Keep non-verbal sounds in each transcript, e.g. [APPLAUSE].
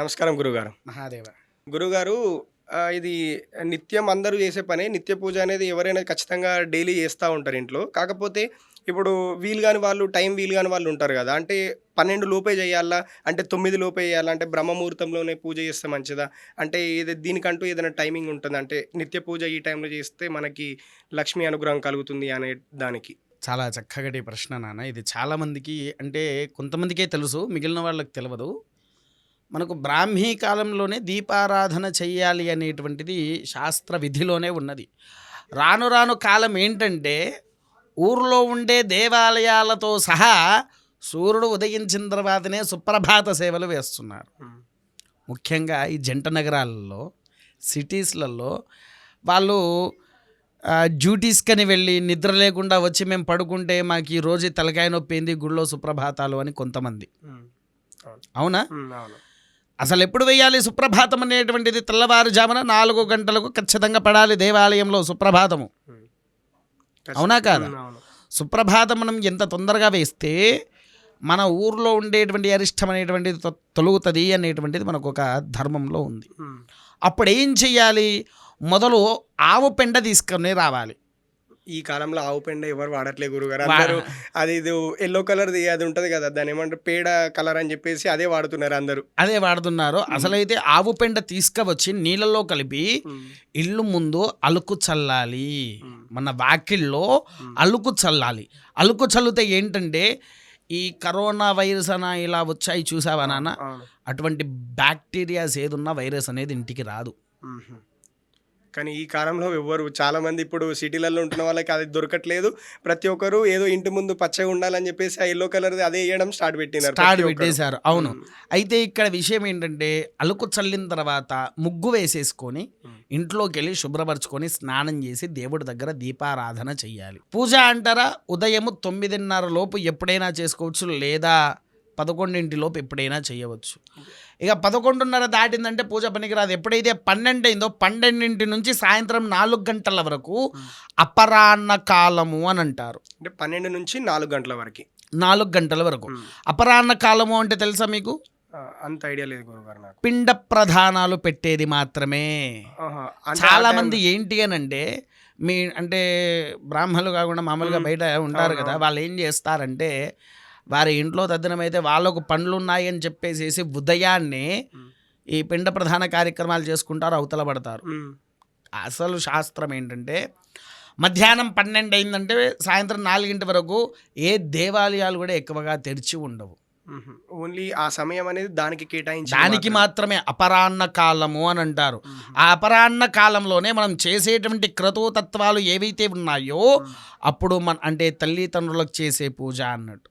నమస్కారం గురుగారు. మహాదేవ. గురుగారు ఇది నిత్యం అందరూ చేసే పనే నిత్య పూజ అనేది ఎవరైనా ఖచ్చితంగా డైలీ చేస్తూ ఉంటారు ఇంట్లో. కాకపోతే ఇప్పుడు వీలు కాని వాళ్ళు టైం వీలు కాని వాళ్ళు ఉంటారు కదా. అంటే పన్నెండు లోపే చేయాలా? అంటే తొమ్మిది లోపే చేయాలా? అంటే బ్రహ్మముహూర్తంలోనే పూజ చేస్తే మంచిదా? అంటే ఇది దీనికంటూ ఏదైనా టైమింగ్ ఉంటుంది? అంటే నిత్య పూజ ఈ టైంలో చేస్తే మనకి లక్ష్మీ అనుగ్రహం కలుగుతుంది అనే దానికి. చాలా చక్కగటి ప్రశ్న నాన్న. ఇది చాలామందికి అంటే కొంతమందికే తెలుసు మిగిలిన వాళ్ళకి తెలియదు మనకు బ్రాహ్మీ కాలంలోనే దీపారాధన చెయ్యాలి అనేటువంటిది శాస్త్ర విధిలోనే ఉన్నది. రాను రాను కాలం ఏంటంటే ఊర్లో ఉండే దేవాలయాలతో సహా సూర్యుడు ఉదయించిన తర్వాతనే సుప్రభాత సేవలు వేస్తున్నారు. ముఖ్యంగా ఈ జంట నగరాలలో సిటీస్లలో వాళ్ళు డ్యూటీస్కని వెళ్ళి నిద్ర లేకుండా వచ్చి మేము పడుకుంటే మాకు ఈ రోజు తలకాయ నొప్పి ఏంది గుళ్ళో సుప్రభాతాలు అని కొంతమంది. అవును. అసలు ఎప్పుడు వేయాలి సుప్రభాతం అనేటువంటిది తెల్లవారుజామున నాలుగు గంటలకు ఖచ్చితంగా పడాలి దేవాలయంలో సుప్రభాతము. అవునా కాదా? సుప్రభాతం మనం ఎంత తొందరగా వేస్తే మన ఊర్లో ఉండేటువంటి అరిష్టం అనేటువంటిది తొలుగుతుంది అనేటువంటిది మనకు ఒక ధర్మంలో ఉంది. అప్పుడు ఏం చెయ్యాలి మొదలు ఆవు పెండ తీసుకొని రావాలి ఈ కాలంలో ఆవు పెండ ఎవరు వాడట్లే గురుగారు. అందరూ అది ఇది ఎల్లో కలర్ అది ఉంటది కదా దాని ఏమంటారు పేడ కలర్ అని చెప్పేసి అదే వాడుతున్నారు అందరూ. అదే వాడుతున్నారు. అసలైతే ఆవు పెండ తీసుకువచ్చి నీళ్ళలో కలిపి ఇల్లు ముందు అలుకు చల్లాలి. మన వాకిల్లో అలుకు చల్లాలి. అలుకు చల్లితే ఏంటంటే ఈ కరోనా వైరస్ అన ఇలా వచ్చాయి చూసావా నాన్న? అటువంటి బ్యాక్టీరియాస్ ఏదున్నా వైరస్ అనేది ఇంటికి రాదు. కానీ ఈ కాలంలో ఎవ్వరు చాలా మంది ఇప్పుడు సిటీలలో ఉంటున్న వాళ్ళకి అది దొరకట్లేదు. ప్రతి ఒక్కరు ఏదో ఇంటి ముందు పచ్చగా ఉండాలని చెప్పేసి ఆ ఎల్లో కలర్ అదే వేయడం స్టార్ట్ పెట్టినారు. స్టార్ట్. పెట్టేశారు. అవును. అయితే ఇక్కడ విషయం ఏంటంటే అలుకు చల్లిన తర్వాత ముగ్గు వేసేసుకొని. ఇంట్లోకి వెళ్ళి శుభ్రపరచుకొని స్నానం చేసి దేవుడి దగ్గర దీపారాధన చెయ్యాలి. పూజ అంటారా? ఉదయం తొమ్మిదిన్నర లోపు ఎప్పుడైనా చేసుకోవచ్చు లేదా? పదకొండింటి లోపు ఎప్పుడైనా చేయవచ్చు. ఇక పదకొండున్నర దాటిందంటే పూజ పనికిరాదు. ఎప్పుడైతే పన్నెండు అయిందో పన్నెండింటి నుంచి సాయంత్రం నాలుగు గంటల వరకు అపరాహ్న కాలము అని అంటారు. అంటే పన్నెండు నుంచి నాలుగు గంటల వరకు. నాలుగు గంటల వరకు. అపరాహ్న కాలము అంటే తెలుసా మీకు? అంత ఐడియా లేదు గురుగారు నాకు. పిండ ప్రధానాలు పెట్టేది మాత్రమే. చాలా మంది ఏంటి అని అంటే మీ అంటే బ్రాహ్మణులు కాకుండా మామూలుగా మ్మ్. బయట ఉంటారు కదా. వాళ్ళు ఏం చేస్తారంటే వారి ఇంట్లో తద్దినమైతే వాళ్ళకు పండ్లు ఉన్నాయి అని చెప్పేసి ఉదయాన్నే. ఈ పిండ ప్రధాన కార్యక్రమాలు చేసుకుంటారు అవతల పడతారు. అసలు శాస్త్రం ఏంటంటే మధ్యాహ్నం పన్నెండు అయిందంటే సాయంత్రం నాలుగింటి వరకు ఏ దేవాలయాలు కూడా ఎక్కువగా తెరిచి ఉండవు. ఓన్లీ ఆ సమయం అనేది దానికి కేటాయించి దానికి మాత్రమే. అపరాహ్న కాలము అని అంటారు. ఆ అపరాహ్న కాలంలోనే మనం చేసేటువంటి క్రతుతత్వాలు ఏవైతే ఉన్నాయో అప్పుడు మన అంటే తల్లిదండ్రులకు చేసే పూజ అన్నట్టు.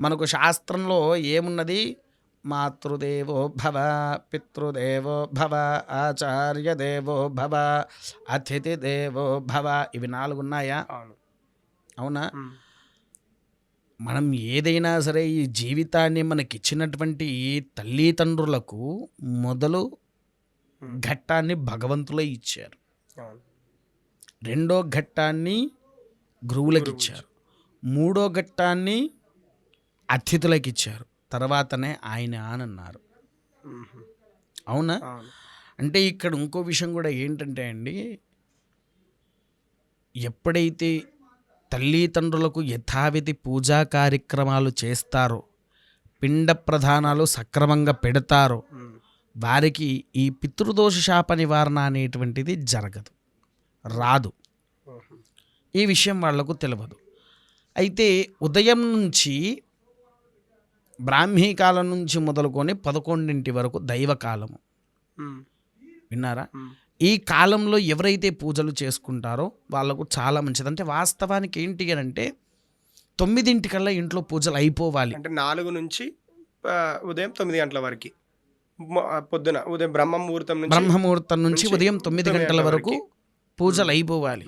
మనకు శాస్త్రంలో ఏమున్నది? మాతృదేవో భవ పితృదేవో భవ ఆచార్య దేవో భవ అతిథి దేవో భవ ఇవి నాలుగు ఉన్నాయా? అవును. మనం ఏదైనా సరే ఈ జీవితాన్ని మనకిచ్చినటువంటి ఈ తల్లిదండ్రులకు మొదలు. ఘట్టాన్ని భగవంతులే ఇచ్చారు. రెండో ఘట్టాన్ని గురువులకు ఇచ్చారు మూడో ఘట్టాన్ని అతిథులకు ఇచ్చారు తర్వాతనే ఆయన అని అన్నారు మ్మ్. అవునా అంటే ఇక్కడ ఇంకో విషయం కూడా ఏంటంటే అండి ఎప్పుడైతే తల్లిదండ్రులకు యథావిధి పూజా కార్యక్రమాలు చేస్తారో పిండ ప్రధానాలు సక్రమంగా పెడతారో. వారికి ఈ పితృదోష శాప నివారణ అనేటువంటిది జరగదు రాదు. ఈ విషయం వాళ్ళకు తెలియదు అయితే ఉదయం నుంచి బ్రాహ్మీ కాలం నుంచి మొదలుకొని పదకొండింటి వరకు దైవకాలము. విన్నారా. ఈ కాలంలో ఎవరైతే పూజలు చేసుకుంటారో వాళ్ళకు చాలా మంచిది అంటే వాస్తవానికి ఏంటి అని అంటే తొమ్మిదింటికల్లా ఇంట్లో పూజలు అయిపోవాలి అంటే నాలుగు నుంచి ఉదయం తొమ్మిది గంటల వరకు పొద్దున ఉదయం బ్రహ్మ ముహూర్తం నుంచి బ్రహ్మముహూర్తం నుంచి ఉదయం తొమ్మిది గంటల వరకు. పూజలు అయిపోవాలి.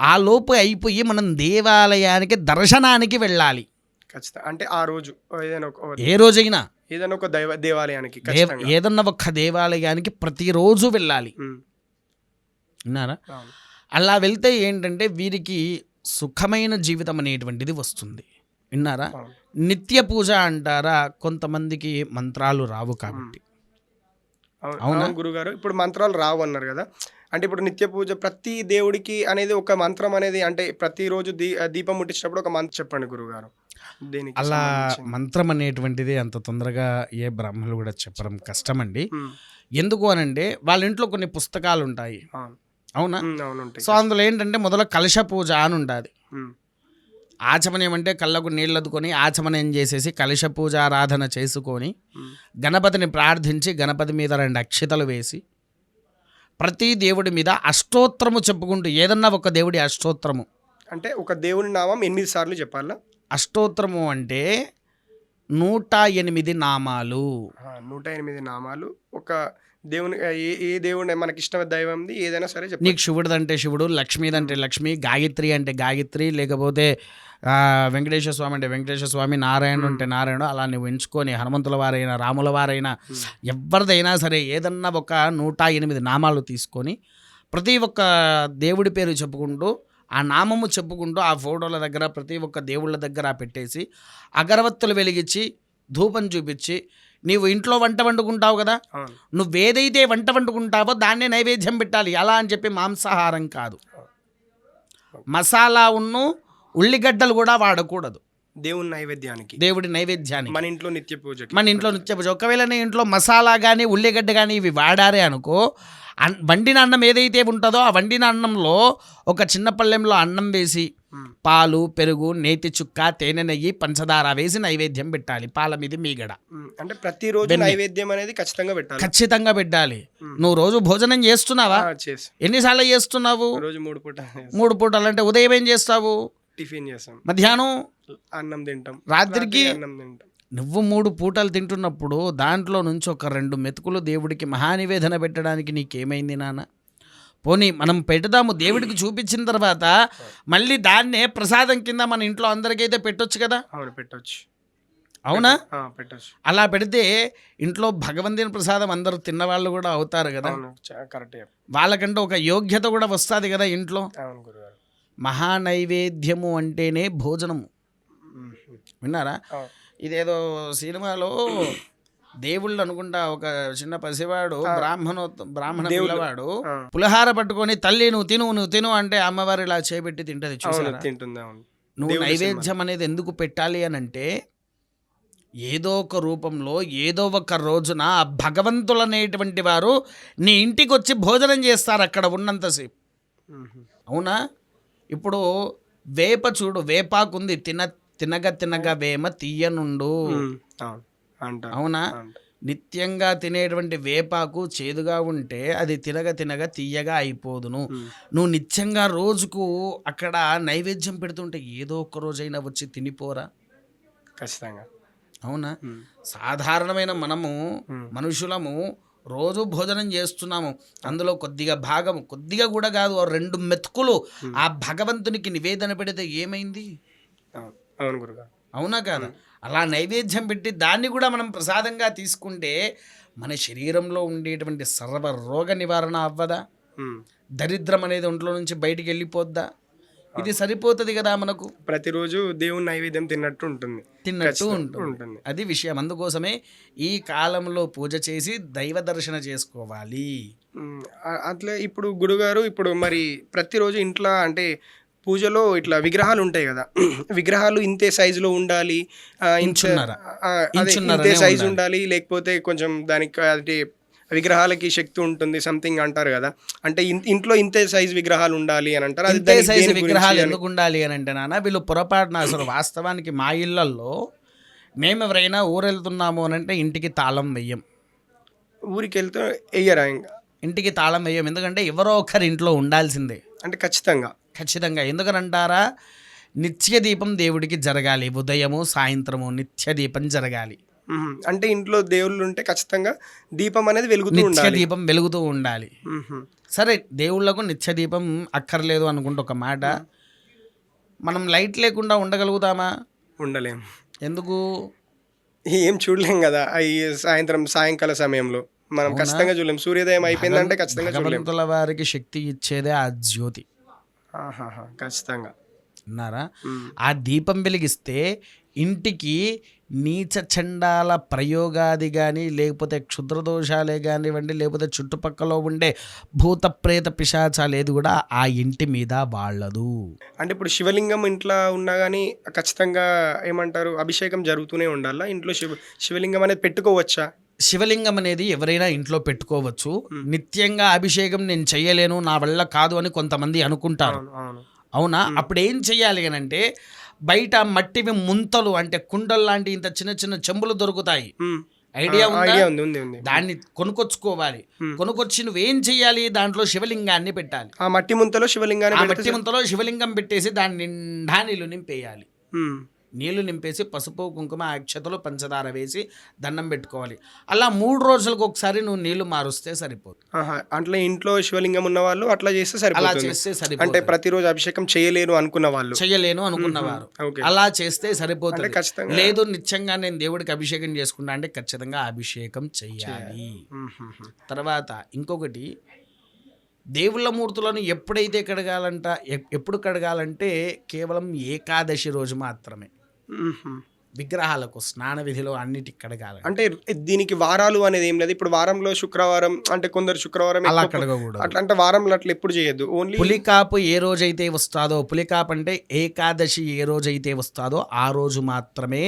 ఆ లోపు అయిపోయి మనం దేవాలయానికి దర్శనానికి వెళ్ళాలి ఖచ్చితంగా. అంటే ఆ రోజు ఏదైనా ఒక ఏ రోజైనా. ఏదైనా ఒక దైవ దేవాలయానికి ఏదన్నా ఒక్క దేవాలయానికి ప్రతిరోజు వెళ్ళాలి. విన్నారా. అలా వెళ్తే ఏంటంటే వీరికి సుఖమైన జీవితం అనేటువంటిది వస్తుంది. విన్నారా. నిత్య పూజ అంటారా? కొంతమందికి మంత్రాలు రావు కాబట్టి. అవును? గురుగారు. ఇప్పుడు మంత్రాలు రావు అన్నారు కదా. అంటే ఇప్పుడు నిత్య పూజ ప్రతి దేవుడికి అనేది ఒక మంత్రం అనేది అంటే ప్రతిరోజు దీ దీపం ముట్టించినప్పుడు ఒక మంత్రం చెప్పండి గురుగారు. దీనికి అలా. మంత్రం అనేటువంటిది అంత తొందరగా ఏ బ్రాహ్మణులు కూడా చెప్పడం కష్టమండి. ఎందుకు అనంటే వాళ్ళ ఇంట్లో కొన్ని పుస్తకాలు ఉంటాయి అవును? సో అందులో ఏంటంటే మొదల కలశ పూజ అని ఉంటుంది ఆచమనం అంటే కళ్ళకు నీళ్ళదుకొని ఆచమనం చేసేసి కలశ పూజ ఆరాధన చేసుకొని గణపతిని ప్రార్థించి గణపతి మీద రెండు అక్షతలు వేసి ప్రతి దేవుడి మీద అష్టోత్తరము చెప్పుకుంటూ ఏదన్నా ఒక దేవుడి అష్టోత్తరము. అంటే ఒక దేవుని నామం ఎనిమిది సార్లు చెప్పాలా? అష్టోత్తరము అంటే నూట ఎనిమిది నామాలు. నూట ఎనిమిది నామాలు. ఒక దేవుని ఏ ఏ దేవుని మనకి ఇష్టమైన దైవంది ఏదైనా సరే నీకు శివుడిదంటే శివుడు లక్ష్మీదంటే లక్ష్మి గాయత్రి అంటే గాయత్రి లేకపోతే వెంకటేశ్వర స్వామి అంటే వెంకటేశ్వర స్వామి నారాయణుడు అంటే నారాయణుడు అలా నువ్వు ఎంచుకొని హనుమంతుల వారైనా రాముల వారైనా ఎవరిదైనా సరే ఏదన్నా ఒక నూట ఎనిమిది నామాలు తీసుకొని ప్రతి ఒక్క దేవుడి పేరు చెప్పుకుంటూ ఆ నామము చెప్పుకుంటూ ఆ ఫోటోల దగ్గర ప్రతి ఒక్క దేవుళ్ళ దగ్గర పెట్టేసి అగరవత్తులు వెలిగించి ధూపం చూపించి నీవు ఇంట్లో వంట వండుకుంటావు కదా నువ్వేదైతే వంట వండుకుంటావో దాన్నే నైవేద్యం పెట్టాలి. అలా అని చెప్పి మాంసాహారం కాదు. మసాలా ఉన్ను ఉల్లిగడ్డలు కూడా వాడకూడదు. దేవుని నైవేద్యానికి. దేవుడి నైవేద్యానికి. మన ఇంట్లో నిత్య పూజకి. మన ఇంట్లో నిత్య పూజ. ఒకవేళ నీ ఇంట్లో మసాలా కానీ ఉల్లిగడ్డ కానీ ఇవి వాడారే అనుకో అన్- వండిన అన్నం ఏదైతే ఉంటుందో ఆ వండిన అన్నంలో ఒక చిన్న పళ్ళెంలో అన్నం వేసి పాలు పెరుగు నేతి చుక్క తేనె నెయ్యి పంచదార వేసి నైవేద్యం పెట్టాలి. పాల మీద మీగడ. అంటే ప్రతిరోజు. నైవేద్యం అనేది ఖచ్చితంగా పెట్టాలి. ఖచ్చితంగా పెట్టాలి. నువ్వు రోజు భోజనం చేస్తున్నావా? ఎన్నిసార్లు చేస్తున్నావు? రోజు మూడు పూట మూడు పూటలు అంటే ఉదయం ఏం చేస్తావు? టిఫిన్ చేస్తాం. మధ్యాహ్నం అన్నం తింటాం. రాత్రికి రాత్రి అన్నం తింటాం. నువ్వు మూడు పూటలు తింటున్నప్పుడు దాంట్లో నుంచి ఒక రెండు మెతుకులు దేవుడికి మహానివేదన పెట్టడానికి నీకేమైంది నాన్న? పోనీ మనం పెడదాము దేవుడికి చూపించిన తర్వాత మళ్ళీ దాన్నే ప్రసాదం కింద మన ఇంట్లో అందరికైతే పెట్టొచ్చు కదా? అవును పెట్టొచ్చు. అవునా? పెట్టొచ్చు. అలా పెడితే ఇంట్లో భగవంతుని ప్రసాదం అందరూ తిన్నవాళ్ళు కూడా అవుతారు కదా? కరెక్ట్ వాళ్ళకంటే ఒక యోగ్యత కూడా వస్తుంది కదా ఇంట్లో? అవును మహానైవేద్యము అంటేనే భోజనము. విన్నారా. ఇదేదో సినిమాలో దేవుళ్ళు అనుకుంటా ఒక చిన్న పసివాడు బ్రాహ్మణ బ్రాహ్మణ. పిల్లవాడు పులిహార పట్టుకొని తల్లి నువ్వు తిను నువ్వు తిను అంటే అమ్మవారు ఇలా చేపెట్టి తింటది చూసారా నువ్వు నైవేద్యం అనేది ఎందుకు పెట్టాలి అని అంటే ఏదో ఒక రూపంలో ఏదో ఒక రోజున ఆ భగవంతులు అనేటువంటి వారు నీ ఇంటికి వచ్చి భోజనం చేస్తారు అక్కడ ఉన్నంతసేపు. అవునా ఇప్పుడు వేప చూడు వేపాకుంది తిన తినగ తినగ వేమ తీయనుండు. అవును. నిత్యంగా తినేటువంటి వేపాకు చేదుగా ఉంటే అది తినగ తినగ తీయగా అయిపోదును. నువ్వు నిత్యంగా రోజుకు అక్కడ నైవేద్యం పెడుతుంటే ఏదో ఒక రోజైనా వచ్చి తినిపోరా? ఖచ్చితంగా. అవునా? సాధారణమైన మనము. మనుషులము రోజు భోజనం చేస్తున్నాము. అందులో కొద్దిగా భాగం కొద్దిగా కూడా కాదు రెండు మెతుకులు ఆ భగవంతునికి నివేదన పెడితే ఏమైంది? అవును అవును గురుగారు అవునా కాదా? అలా నైవేద్యం పెట్టి దాన్ని కూడా మనం ప్రసాదంగా తీసుకుంటే మన శరీరంలో ఉండేటువంటి సర్వ రోగ నివారణ అవ్వదా. దరిద్రం అనేది ఒంట్లో నుంచి బయటికి వెళ్ళిపోద్దా? ఇది సరిపోతుంది కదా మనకు? ప్రతిరోజు దేవుని నైవేద్యం తిన్నట్టు ఉంటుంది. తిన్నట్టు ఉంటుంది. అది విషయం. అందుకోసమే ఈ కాలంలో పూజ చేసి దైవ దర్శన చేసుకోవాలి. అట్లే ఇప్పుడు గురుగారు ఇప్పుడు మరి ప్రతిరోజు ఇంట్లో అంటే పూజలో ఇట్లా విగ్రహాలు ఉంటాయి కదా. [CLEARS THROAT] విగ్రహాలు ఇంతే సైజులో ఉండాలి. ఇంత- సైజు ఉండాలి. ఉండాలి. లేకపోతే కొంచెం దానికి అంటే విగ్రహాలకి శక్తి ఉంటుంది సంథింగ్ అంటారు కదా. అంటే ఇన్- ఇంట్లో ఇంతే సైజు విగ్రహాలు ఉండాలి అని అంటారు? అది ఇంతే సైజు విగ్రహాలు ఎందుకు ఉండాలి అని అంటే నాన్న వీళ్ళు పొరపాటున అసలు వాస్తవానికి మా ఇళ్ళల్లో మేము ఎవరైనా ఊరెళ్తున్నాము అని అంటే ఇంటికి తాళం వెయ్యం. ఊరికి వెళ్తే వెయ్యరా ఇంకా? ఇంటికి తాళం వేయం ఎందుకంటే ఎవరో ఒకరి ఇంట్లో ఉండాల్సిందే. అంటే ఖచ్చితంగా. ఖచ్చితంగా. ఎందుకనంటారా? నిత్య దీపం దేవుడికి జరగాలి. ఉదయము సాయంత్రము నిత్య దీపం జరగాలి. అంటే ఇంట్లో దేవుళ్ళు ఉంటే ఖచ్చితంగా దీపం అనేది వెలుగుతూ ఉండాలి. దీపం వెలుగుతూ ఉండాలి. సరే దేవుళ్ళకు నిత్య దీపం అక్కర్లేదు అనుకుంటే ఒక మాట. మనం లైట్ లేకుండా ఉండగలుగుతామా? ఉండలేం. ఎందుకు? ఏం చూడలేం కదా ఈ సాయంత్రం సాయంకాల సమయంలో. మనం ఖచ్చితంగా చూడలేం. సూర్యోదయం అయిపోయిందంటే ఖచ్చితంగా చూడలేం. భగవంతుల వారికి శక్తి ఇచ్చేదే ఆ జ్యోతి. ఖచ్చితంగా. అన్నారా. ఆ దీపం వెలిగిస్తే ఇంటికి నీచ చండాల ప్రయోగాది కానీ లేకపోతే క్షుద్రదోషాలే కానివ్వండి లేకపోతే చుట్టుపక్కల ఉండే భూత ప్రేత పిశాచాలు ఏది కూడా ఆ ఇంటి మీద వాళ్ళదు. అంటే ఇప్పుడు శివలింగం ఇంట్లో ఉన్నా కానీ ఖచ్చితంగా ఏమంటారు అభిషేకం జరుగుతూనే ఉండాలా? ఇంట్లో శివ శివలింగం అనేది పెట్టుకోవచ్చా? శివలింగం అనేది ఎవరైనా ఇంట్లో పెట్టుకోవచ్చు. నిత్యంగా అభిషేకం నేను చేయలేను నా వల్ల కాదు అని కొంతమంది అనుకుంటారు. అవును అప్పుడు ఏం చెయ్యాలి అని అంటే బయట మట్టివి ముంతలు అంటే కుండలు లాంటి ఇంత చిన్న చిన్న చెంబులు దొరుకుతాయి. ఐడియా ఉందా? దాన్ని కొనుక్కొచ్చుకోవాలి. Hmm. కొనుక్కొచ్చి నువ్వేం చెయ్యాలి దాంట్లో శివలింగాన్ని పెట్టాలి. ఆ మట్టి ముంతలో శివలింగాన్ని మట్టి ముంతలో శివలింగం పెట్టేసి దాని నిండా నీళ్ళు నింపేయాలి. నీళ్ళు నింపేసి పసుపు కుంకుమ అక్షతలు పంచదార వేసి దండం పెట్టుకోవాలి. అలా మూడు రోజులకు ఒకసారి నువ్వు నీళ్ళు మారుస్తే సరిపోదు. అట్లా ఇంట్లో శివలింగం ఉన్న వాళ్ళు అట్లా చేస్తే అలా సరిపోతుంది. చేస్తే అంటే సరిపోతుంది. ప్రతిరోజు అభిషేకం చేయలేను అనుకున్న వాళ్ళు. చెయ్యలేను అనుకున్నవారు అలా చేస్తే అంటే సరిపోతుంది ఖచ్చితంగా. లేదు నిత్యంగా నేను దేవుడికి అభిషేకం చేసుకున్నా అంటే ఖచ్చితంగా అభిషేకం ఉమ్. తర్వాత ఇంకొకటి దేవుళ్ళ మూర్తులను ఎప్పుడైతే కడగాలంట ఎప్- ఎప్పుడు కడగాలంటే కేవలం ఏకాదశి రోజు మాత్రమే. Mm-hmm. విగ్రహాలకు స్నాన విధిలో అన్నిటికి కడగాలి అంటే దీనికి వారాలు అనేది ఏం లేదు. ఇప్పుడు వారంలో శుక్రవారం అంటే కొందరు శుక్రవారం అలా కడగకూడదు అట్లా అంటే వారంలో అట్లా ఎప్పుడు చేయొద్దు. ఓన్లీ పులికాపు ఏ రోజైతే వస్తాదో పులికాపు అంటే ఏకాదశి ఏ రోజైతే వస్తాదో ఆ రోజు మాత్రమే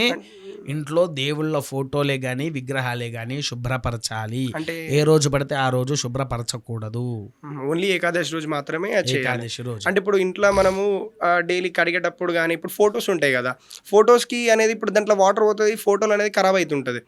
ఇంట్లో దేవుళ్ళ ఫోటోలే కానీ విగ్రహాలే కానీ శుభ్రపరచాలి. అంటే ఏ రోజు పడితే ఆ రోజు శుభ్రపరచకూడదు. ఓన్లీ ఏకాదశి రోజు మాత్రమే ఏకాదశి రోజు. అంటే ఇప్పుడు ఇంట్లో మనము డైలీ కడిగేటప్పుడు కానీ ఇప్పుడు ఫొటోస్ ఉంటాయి కదా. ఫొటోస్కి అనేది ఇప్పుడు దాంట్లో వాటర్ పోతుంది ఫోటోలు అనేది ఖరాబ్ అవుతుంటుంది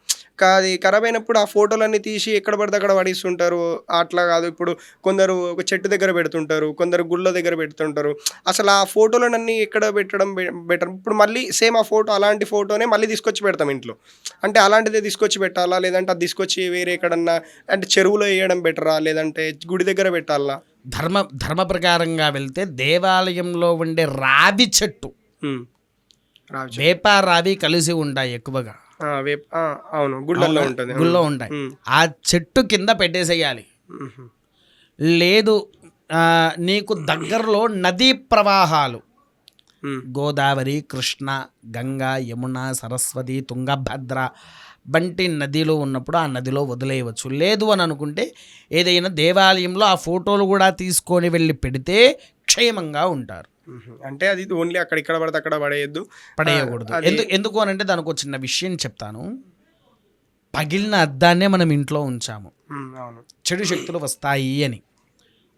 అది ఖరాబ్ అయినప్పుడు ఆ ఫోటోలన్నీ తీసి ఎక్కడ పడితే అక్కడ పడిస్తుంటారు. అట్లా కాదు ఇప్పుడు కొందరు ఒక చెట్టు దగ్గర పెడుతుంటారు కొందరు గుళ్ళ దగ్గర పెడుతుంటారు. అసలు ఆ ఫోటోలన్నీ ఎక్కడ పెట్టడం బెటర్? ఇప్పుడు మళ్ళీ సేమ్ ఆ ఫోటో అలాంటి ఫోటోనే మళ్ళీ తీసుకొచ్చి పెడతాం ఇంట్లో. అంటే అలాంటిదే తీసుకొచ్చి పెట్టాలా? లేదంటే అది తీసుకొచ్చి వేరే ఎక్కడన్నా అంటే చెరువులో వేయడం బెటరా? లేదంటే గుడి దగ్గర పెట్టాలా? ధర్మ ధర్మ ప్రకారంగా వెళ్తే దేవాలయంలో ఉండే. రావి చెట్టు. వేప రావి కలిసి ఉంటాయి ఎక్కువగా. అవును. గుళ్ళల్లో ఉంటుంది. గుళ్ళో ఉంటాయి. ఆ చెట్టు కింద పెట్టేసేయాలి. లేదు నీకు దగ్గరలో నదీ ప్రవాహాలు. గోదావరి కృష్ణ గంగా యమున సరస్వతి తుంగభద్ర వంటి నదిలో ఉన్నప్పుడు ఆ నదిలో వదిలేయవచ్చు. లేదు అని అనుకుంటే ఏదైనా దేవాలయంలో ఆ ఫోటోలు కూడా తీసుకొని వెళ్ళి పెడితే క్షేమంగా ఉంటారు. అంటే అది ఓన్లీ అక్కడ ఇక్కడ పడితే అక్కడ పడేయద్దు. పడేయకూడదు. ఎందుకు అని అంటే దానికి చిన్న విషయం చెప్తాను. పగిలిన అద్దాన్నే మనం ఇంట్లో ఉంచాము. చెడు శక్తులు వస్తాయి అని.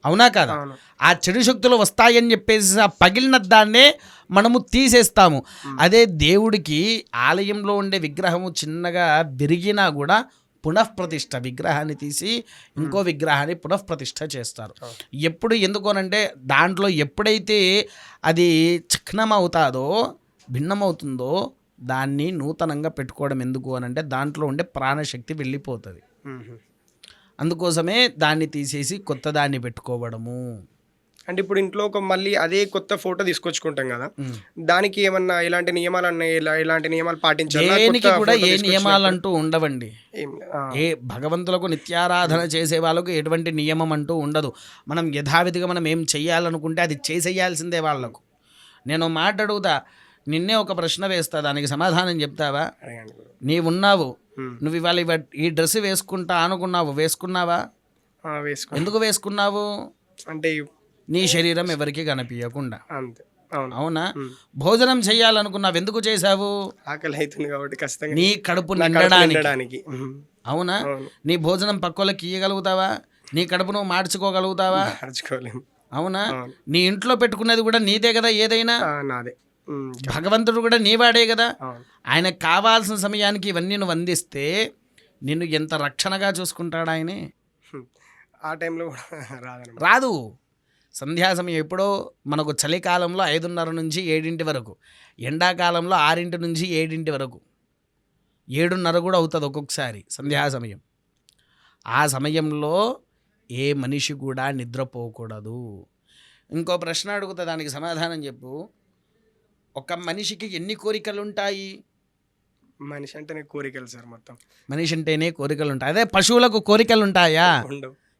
అవునా కాదా? ఆ చెడు శక్తులు వస్తాయని చెప్పేసి ఆ పగిలిన దాన్నే మనము తీసేస్తాము. అదే దేవుడికి ఆలయంలో ఉండే విగ్రహము చిన్నగా విరిగినా కూడా పునఃప్రతిష్ఠ విగ్రహాన్ని తీసి ఇంకో విగ్రహాన్ని పునఃప్రతిష్ఠ చేస్తారు. ఎప్పుడు ఎందుకోనంటే దాంట్లో ఎప్పుడైతే అది చిహ్నం అవుతాదో భిన్నమవుతుందో దాన్ని నూతనంగా పెట్టుకోవడం ఎందుకు అని అంటే దాంట్లో ఉండే ప్రాణశక్తి వెళ్ళిపోతుంది. ఉమ్. అందుకోసమే దాన్ని తీసేసి కొత్త దాన్ని పెట్టుకోవడము. అంటే ఇప్పుడు ఇంట్లో ఒక మళ్ళీ అదే కొత్త ఫోటో తీసుకొచ్చుకుంటాం కదా. దానికి ఏమన్నా ఇలాంటి నియమాలు అన్న ఇలా ఇలాంటి నియమాలు పాటించాలా? కూడా ఏ? నియమాలు అంటూ ఉండవండి. ఏం భగవంతులకు నిత్యారాధన చేసే వాళ్ళకు ఎటువంటి నియమం అంటూ ఉండదు. మనం యథావిధిగా మనం ఏం చెయ్యాలనుకుంటే అది చేసేయాల్సిందే వాళ్ళకు. నేను మాట అడుగుతా నిన్నే ఒక ప్రశ్న వేస్తా దానికి సమాధానం చెప్తావా. నీవున్నావు. నువ్వు ఇవాళ ఇవ- ఈ డ్రెస్ వేసుకుంటా అనుకున్నావు వేసుకున్నావా? వేసుకో ఎందుకు వేసుకున్నావు? అంటే నీ శరీరం ఎవరికి కనిపించకుండా. అంతే. అవును. భోజనం చేయాలనుకున్నావు ఎందుకు చేసావు ఆకలి అవుతుంది కాబట్టి ఖచ్చితంగా నీ కడుపు నిండడానికి. అవునా? నీ భోజనం పక్కోళ్ళకి ఇయ్యగలుగుతావా? నీ కడుపు నువ్వు మార్చుకోగలుగుతావా? అవునా. నీ ఇంట్లో పెట్టుకున్నది కూడా నీదే కదా ఏదైనా? నాదే. భగవంతుడు కూడా నీవాడే కదా? ఆయనకు కావాల్సిన సమయానికి ఇవన్నీ నువ్వు అందిస్తే నిన్ను ఎంత రక్షణగా చూసుకుంటాడు ఆయనే. ఆ టైంలో రాదు. సంధ్యా సమయం ఎప్పుడో మనకు చలికాలంలో ఐదున్నర నుంచి ఏడింటి వరకు ఎండాకాలంలో ఆరింటి నుంచి ఏడింటి వరకు. ఏడున్నర కూడా అవుతుంది ఒక్కొక్కసారి సంధ్యా సమయం. ఆ సమయంలో ఏ మనిషి కూడా నిద్రపోకూడదు. ఇంకో ప్రశ్న అడుగుతా దానికి సమాధానం చెప్పు. ఒక మనిషికి ఎన్ని కోరికలు ఉంటాయి మనిషి అంటేనే కోరికలు సార్ మొత్తం. మనిషి అంటేనే కోరికలు ఉంటాయి అదే పశువులకు కోరికలు ఉంటాయా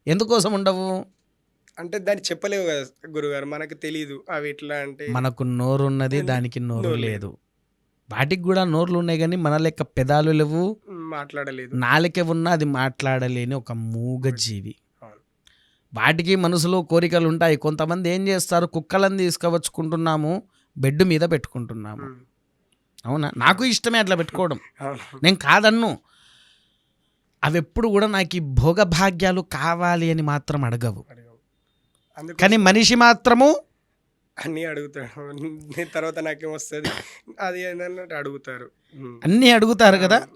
ఎందుకోసం ఉండవు? అంటే దాన్ని చెప్పలేవు కదా గురుగారు మనకు తెలియదు అవి ఎట్లా అంటే. మనకు నోరున్నది దానికి నోరు నోరు లేదు. వాటికి కూడా నోర్లు ఉన్నాయి కానీ మన లెక్క పెదాలు లేవు. మాట్లాడలేదు. నాలిక ఉన్న అది మాట్లాడలేని ఒక మూగ జీవి. వాటికి మనసులో కోరికలు ఉంటాయి. కొంతమంది ఏం చేస్తారు? కుక్కలను తీసుకువచ్చుకుంటున్నాము బెడ్ మీద పెట్టుకుంటున్నాము. అవునా? నాకు ఇష్టమే అట్లా పెట్టుకోవడం. నేను కాదన్ను. అవి ఎప్పుడు కూడా నాకు ఈ భోగభాగ్యాలు కావాలి అని మాత్రం అడగవు. కానీ మనిషి మాత్రము అన్నీ అడుగుతాడు. తర్వాత నాకేం వస్తుంది? అది ఏంటన్నట్టు అడుగుతారు. అన్నీ అడుగుతారు కదా.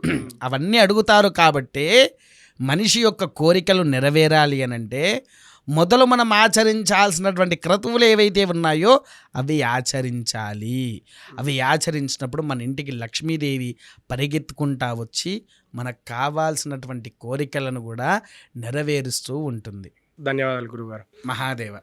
అవన్నీ అడుగుతారు కాబట్టే మనిషి యొక్క కోరికలు నెరవేరాలి అని అంటే మొదలు మనం ఆచరించాల్సినటువంటి క్రతువులు ఏవైతే ఉన్నాయో అవి ఆచరించాలి. అవి ఆచరించినప్పుడు మన ఇంటికి లక్ష్మీదేవి పరిగెత్తుకుంటా వచ్చి మనకు కావాల్సినటువంటి కోరికలను కూడా నెరవేరుస్తూ ఉంటుంది. ధన్యవాదాలు గురుగారు మహాదేవ.